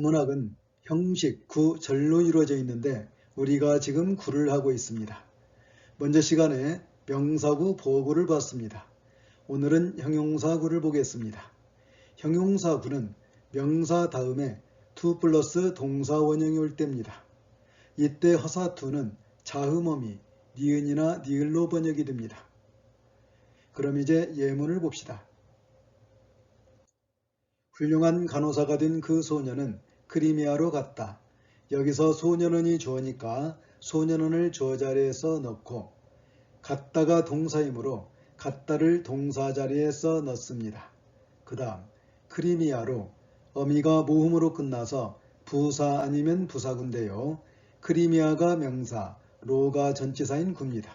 구문학은 형식, 구, 절로 이루어져 있는데 우리가 지금 구를 하고 있습니다. 먼저 시간에 명사구, 보구를 봤습니다. 오늘은 형용사구를 보겠습니다. 형용사구는 명사 다음에 투 플러스 동사 원형이 올 때입니다. 이때 허사투는 자음어미, 니은이나 니을로 번역이 됩니다. 그럼 이제 예문을 봅시다. 훌륭한 간호사가 된 그 소년은 크리미아로 갔다. 여기서 소년원이 주어니까 소년원을 주어 자리에서 넣고 갔다가 동사이므로 갔다를 동사 자리에 써 넣습니다. 그 다음 크리미아로 어미가 모음으로 끝나서 부사 아니면 부사군데요. 크리미아가 명사, 로가 전치사인 구입니다.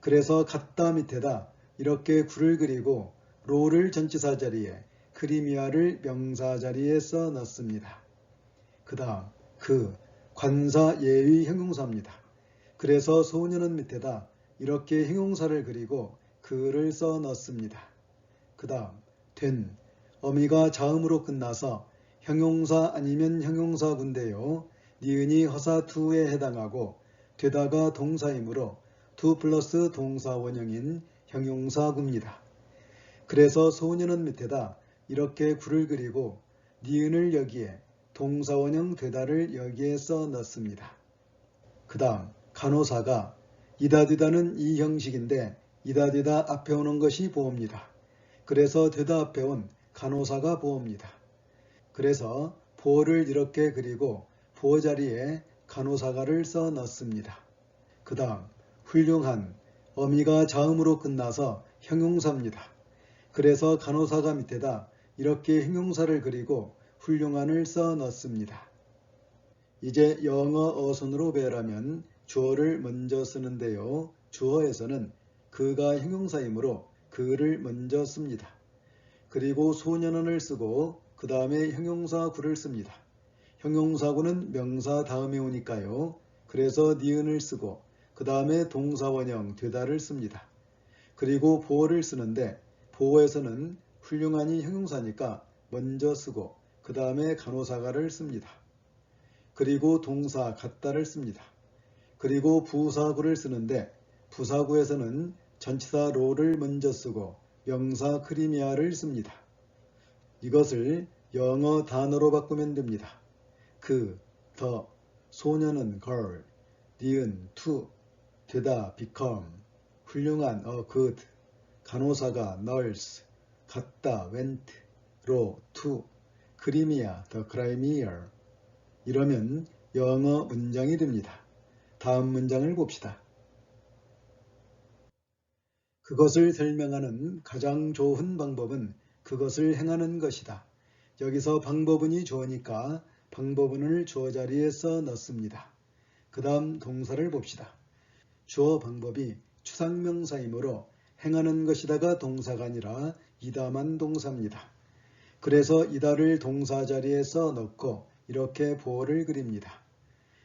그래서 갔다 밑에다 이렇게 구를 그리고 로를 전치사 자리에 크리미아를 명사 자리에 써 넣습니다. 그 다음 그 관사 예의 형용사입니다. 그래서 소년은 밑에다 이렇게 형용사를 그리고 그를 써 넣습니다. 그 다음 된 어미가 자음으로 끝나서 형용사 아니면 형용사군데요. 니은이 허사 투에 해당하고 되다가 동사이므로 투 플러스 동사 원형인 형용사구입니다. 그래서 소년은 밑에다 이렇게 구를 그리고 니은을 여기에 동사원형 되다를 여기에 써 넣습니다. 그 다음 간호사가 이다되다는 이 형식인데 이다되다 앞에 오는 것이 보호입니다. 그래서 되다 앞에 온 간호사가 보호입니다. 그래서 보호를 이렇게 그리고 보호 자리에 간호사가를 써 넣습니다. 그 다음 훌륭한 어미가 자음으로 끝나서 형용사입니다. 그래서 간호사가 밑에다 이렇게 형용사를 그리고 훌륭한을 써 넣습니다. 이제 영어 어순으로 배열하면 주어를 먼저 쓰는데요. 주어에서는 그가 형용사이므로 그를 먼저 씁니다. 그리고 소년원을 쓰고 그 다음에 형용사 구를 씁니다. 형용사구는 명사 다음에 오니까요. 그래서 니은을 쓰고 그 다음에 동사원형 되다를 씁니다. 그리고 보호를 쓰는데 보호에서는 훌륭한이 형용사니까 먼저 쓰고 그 다음에 간호사가를 씁니다. 그리고 동사 같다를 씁니다. 그리고 부사구를 쓰는데 부사구에서는 전치사 로를 먼저 쓰고 명사 크리미아를 씁니다. 이것을 영어 단어로 바꾸면 됩니다. 그, 더, 소년은 girl, 니은 to, 되다 become, 훌륭한 a good, 간호사가 nurse, 갔다 went, 로 to, 크리미아 the Crimea 이러면 영어 문장이 됩니다. 다음 문장을 봅시다. 그것을 설명하는 가장 좋은 방법은 그것을 행하는 것이다. 여기서 방법은이 주어니까 방법은을 주어 자리에 써 넣습니다. 그 다음 동사를 봅시다. 주어 방법이 추상명사이므로 행하는 것이다가 동사가 아니라 이다만 동사입니다. 그래서 이다를 동사 자리에 써 넣고 이렇게 보호를 그립니다.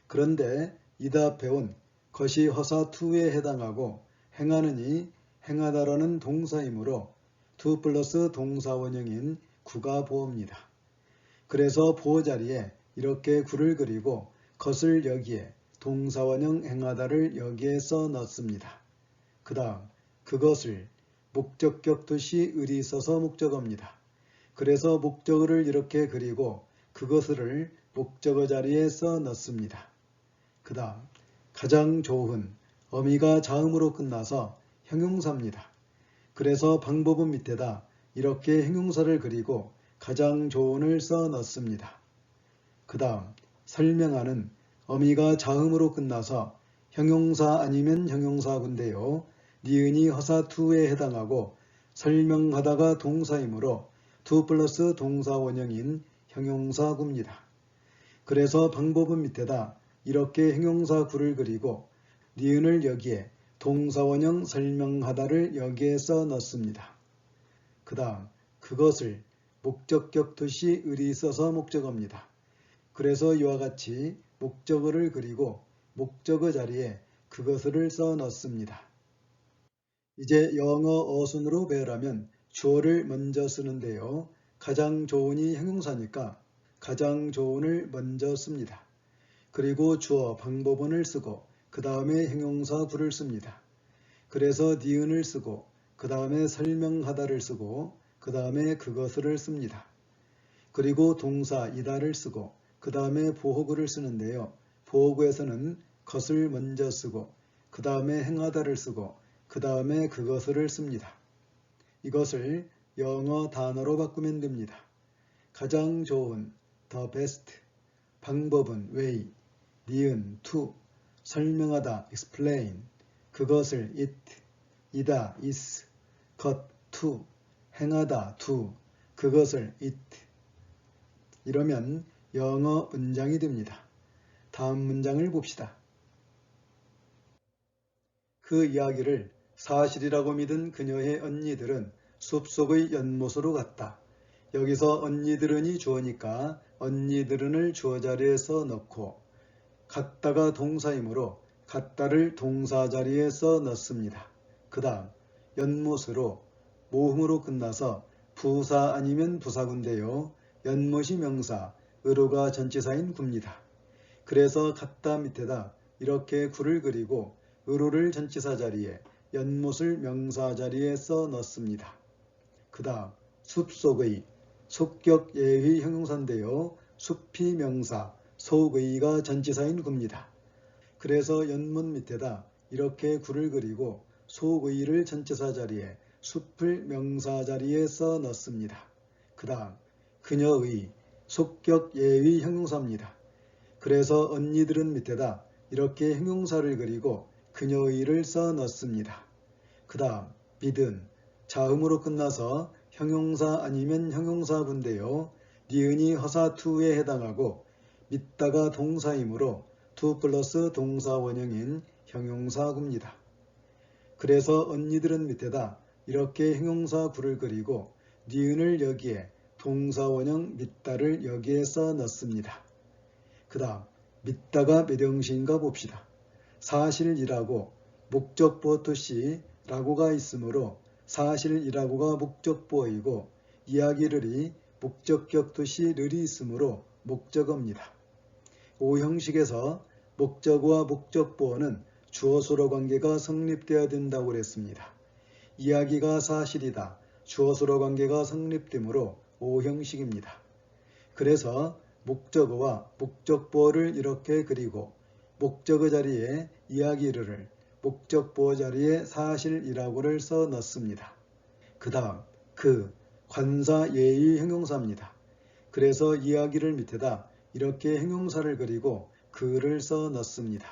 그런데 이다 배운 것이 허사 투에 해당하고 행하느니 행하다라는 동사이므로 투 플러스 동사 원형인 구가 보호입니다. 그래서 보호 자리에 이렇게 구를 그리고 것을 여기에 동사 원형 행하다를 여기에 써 넣습니다. 그 다음 그것을 목적격 도시 을이 써서 목적어입니다. 그래서 목적어를 이렇게 그리고 그것을 목적어 자리에 써 넣습니다. 그 다음 가장 좋은 어미가 자음으로 끝나서 형용사입니다. 그래서 방법은 밑에다 이렇게 형용사를 그리고 가장 좋은을 써 넣습니다. 그 다음 설명하는 어미가 자음으로 끝나서 형용사 아니면 형용사군데요. 니은이 허사 투에 해당하고 설명하다가 동사이므로 투 플러스 동사 원형인 형용사 구입니다. 그래서 방법은 밑에다 이렇게 형용사 구를 그리고 니은을 여기에 동사 원형 설명하다를 여기에 써 넣습니다. 그 다음 그것을 목적격 도시 을이 써서 목적어입니다. 그래서 이와 같이 목적어를 그리고 목적어 자리에 그것을 써 넣습니다. 이제 영어 어순으로 배열하면 주어를 먼저 쓰는데요. 가장 좋은이 형용사니까 가장 좋은을 먼저 씁니다. 그리고 주어 방법원을 쓰고 그 다음에 형용사 구를 씁니다. 그래서 니은을 쓰고 그 다음에 설명하다를 쓰고 그 다음에 그것을 씁니다. 그리고 동사 이다를 쓰고 그 다음에 보호구를 쓰는데요. 보호구에서는 것을 먼저 쓰고 그 다음에 행하다를 쓰고 그 다음에 그것을 씁니다. 이것을 영어 단어로 바꾸면 됩니다. 가장 좋은 the best 방법은 way 니은 to 설명하다 explain 그것을 it 이다 is 것 to 행하다 do 그것을 it 이러면 영어 문장이 됩니다. 다음 문장을 봅시다. 그 이야기를 사실이라고 믿은 그녀의 언니들은 숲속의 연못으로 갔다. 여기서 언니들은이 주어니까 언니들은을 주어 자리에서 넣고 갔다가 동사이므로 갔다를 동사 자리에서 넣습니다. 그 다음 연못으로 모음으로 끝나서 부사 아니면 부사군데요. 연못이 명사, 의로가 전치사인 구입니다. 그래서 갔다 밑에다 이렇게 구를 그리고 의로를 전치사 자리에 연못을 명사 자리에 써 넣습니다. 그 다음 숲속의 속격 예의 형용사인데요. 숲이 명사, 속의가 전치사인 구입니다. 그래서 연못 밑에다 이렇게 구를 그리고 속의를 전치사 자리에 숲을 명사 자리에 써 넣습니다. 그 다음 그녀의 속격 예의 형용사입니다. 그래서 언니들은 밑에다 이렇게 형용사를 그리고 그녀의를 써 넣습니다. 그 다음 믿은 자음으로 끝나서 형용사 아니면 형용사분데요. 니은이 허사 투에 해당하고 믿다가 동사이므로 투 플러스 동사 원형인 형용사구입니다. 그래서 언니들은 밑에다 이렇게 형용사 구를 그리고 니은을 여기에 동사 원형 믿다를 여기에 써 넣습니다. 그 다음 믿다가 몇 형식인가 봅시다. 사실이라고 목적보 토시 라고가 있으므로 사실이라고가 목적보이고 이야기를이 목적격 도시 르이 있으므로 목적어입니다. 오형식에서 목적어와 목적보어는 주어수로 관계가 성립되어야 된다고 그랬습니다. 이야기가 사실이다. 주어수로 관계가 성립되므로 오형식입니다. 그래서 목적어와 목적보어를 이렇게 그리고 목적어 자리에 이야기를 목적보어 자리에 사실이라고를 써 넣습니다. 그 다음 그 관사 예의 형용사입니다. 그래서 이야기를 밑에다 이렇게 형용사를 그리고 그를 써 넣습니다.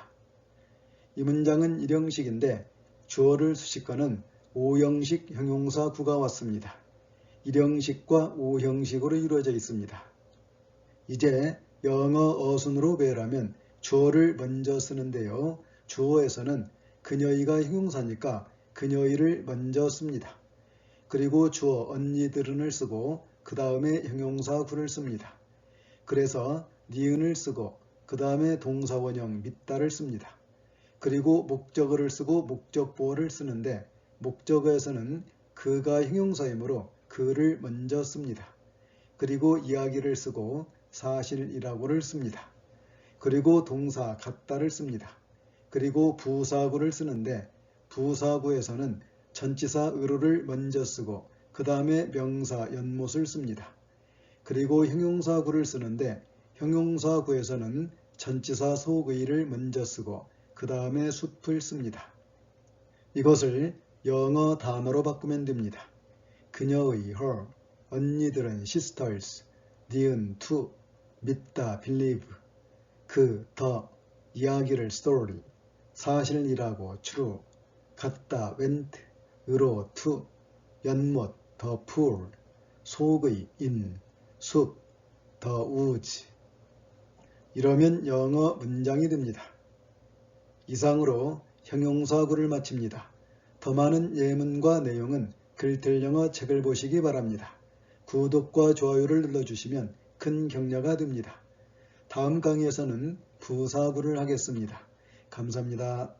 이 문장은 1형식인데 주어를 수식하는 5형식 형용사 구가 왔습니다. 1형식과 5형식으로 이루어져 있습니다. 이제 영어 어순으로 배열하면 주어를 먼저 쓰는데요. 주어에서는 그녀이가 형용사니까 그녀이를 먼저 씁니다. 그리고 주어 언니들은을 쓰고 그 다음에 형용사 구를 씁니다. 그래서 니은을 쓰고 그 다음에 동사원형 믿다를 씁니다. 그리고 목적어를 쓰고 목적보어를 쓰는데 목적어에서는 그가 형용사이므로 그를 먼저 씁니다. 그리고 이야기를 쓰고 사실이라고를 씁니다. 그리고 동사 같다를 씁니다. 그리고 부사구를 쓰는데 부사구에서는 전치사 의로를 먼저 쓰고 그 다음에 명사 연못을 씁니다. 그리고 형용사구를 쓰는데 형용사구에서는 전치사 속의를 먼저 쓰고 그 다음에 숲을 씁니다. 이것을 영어 단어로 바꾸면 됩니다. 그녀의 her, 언니들은 sisters, 니은 to, 믿다 believe, 그 더, 이야기를 story, 사실이라고 true, 갔다 went, 으로 to, 연못 더 pool, 속의 in, 숲, 더 woods. 이러면 영어 문장이 됩니다. 이상으로 형용사구를 마칩니다. 더 많은 예문과 내용은 글들 영어 책을 보시기 바랍니다. 구독과 좋아요를 눌러주시면 큰 격려가 됩니다. 다음 강의에서는 부사구를 하겠습니다. 감사합니다.